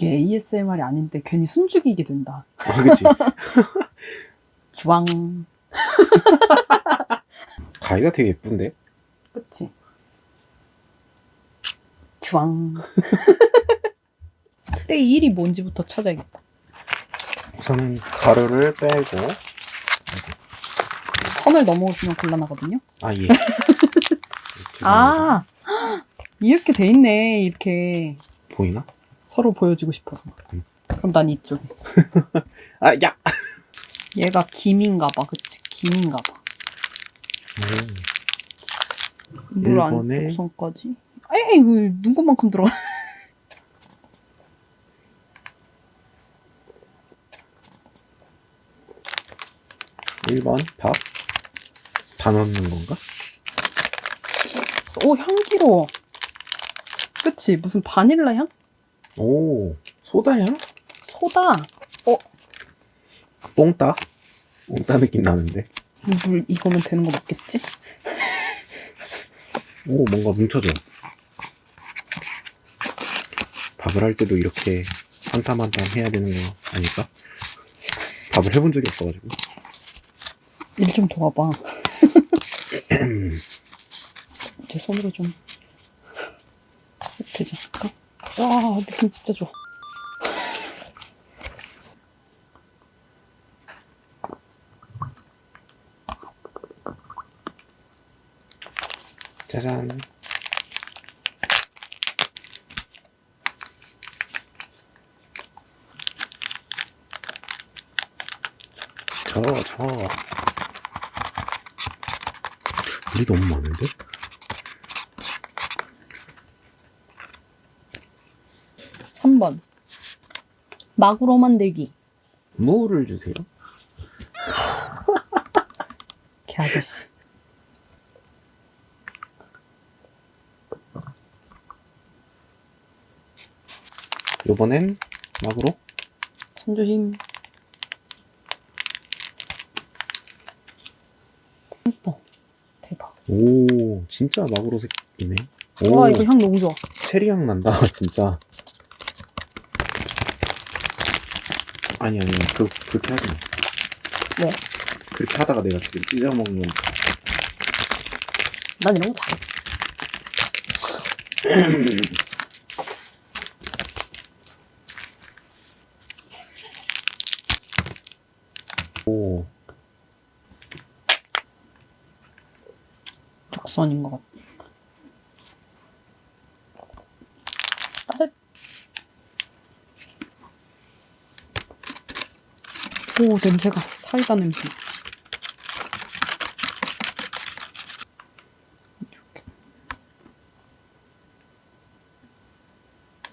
이게 ASMR이 아닌데 괜히 숨죽이게 된다. 아, 그치? 주왕. 가위가 되게 예쁜데? 그치? 주왕. 트레이 1이 뭔지부터 찾아야겠다. 우선은 가루를 빼고 선을 넘어오시면 곤란하거든요. 아 예. 죄송합니다. 아! 이렇게 돼 있네, 이렇게. 보이나? 서로 보여주고 싶어서. 음. 그럼 난 이쪽에. 아 야. 얘가 김인가 봐, 그치? 김인가 봐. 물 일본의- 안쪽 선까지. 에이, 이거 눈곱만큼 들어가. 오. 1번 밥. 다 넣는 건가? 오, 향기로워. 그치? 무슨 바닐라 향? 오. 소다향? 소다. 뽕따? 뽕따 느낌 나는데. 물 이거면 되는 거 맞겠지? 오 뭔가 뭉쳐져. 밥을 할 때도 이렇게 한땀한땀 해야 되는 거 아닐까? 밥을 해본 적이 없어가지고. 일 좀 도와봐. 제 손으로 좀? 와, 느낌 진짜 좋아. 짜잔. 저, 저. 물이 너무 많은데? 삼번 마구로 만들기. 무를 주세요. 개 아저씨. 요번엔 막으로 손조심. 예뻐. 대박. 오, 진짜 막으로 색이네. 오, 와, 이거 향 너무 좋아. 체리 향 난다, 진짜. 아니, 아니, 그, 그렇게 하지 마. 왜? 그렇게 하다가 내가 지금 찢어먹는. 난 이런 거 잘해. 오, 적선인 것 같아. 오, 냄새가 사이다 냄새. 이렇게.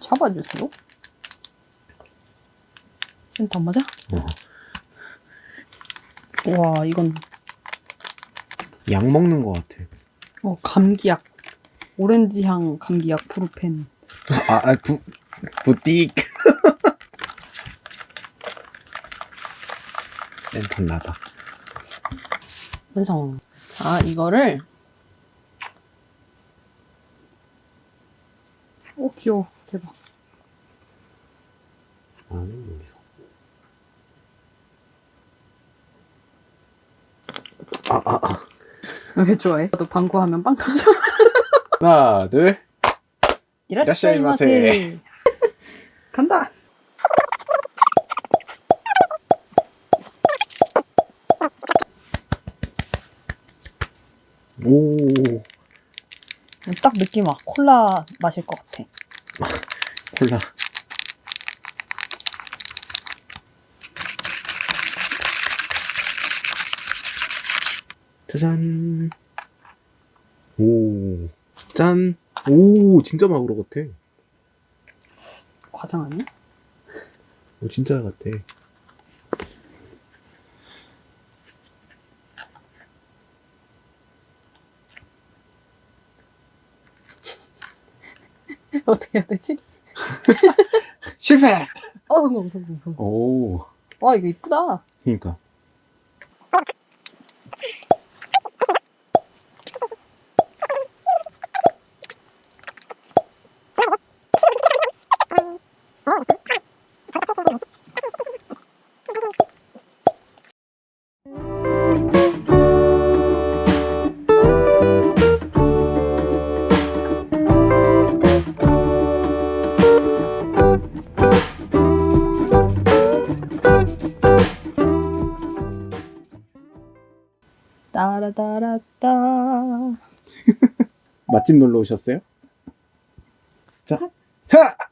잡아주세요. 센터 맞아? 어. 와, 이건 약 먹는 것 같아. 어, 감기약. 오렌지 향 감기약 프루펜. 아, 아, 부, 부띠. 센터 나다. 완성. 자, 이거를. 오, 귀여워. 대박. 아니, 여기서. 아, 아, 아. 왜 좋아해? 나도 방구하면 빵 터져. 하나, 둘. 이라시마세. 간다. 오, 딱 느낌 와. 콜라 마실 것 같아. 콜라. 짜잔. 오, 짠. 오, 진짜 마구로 같아. 과장 아니야? 오, 진짜 같아. 어떻게 해야 되지? 실패! 어, 성공, 성공, 성공. 오, 와, 이거 이쁘다. 그니까. 따라따라따 맛집 놀러 오셨어요? 자, 하!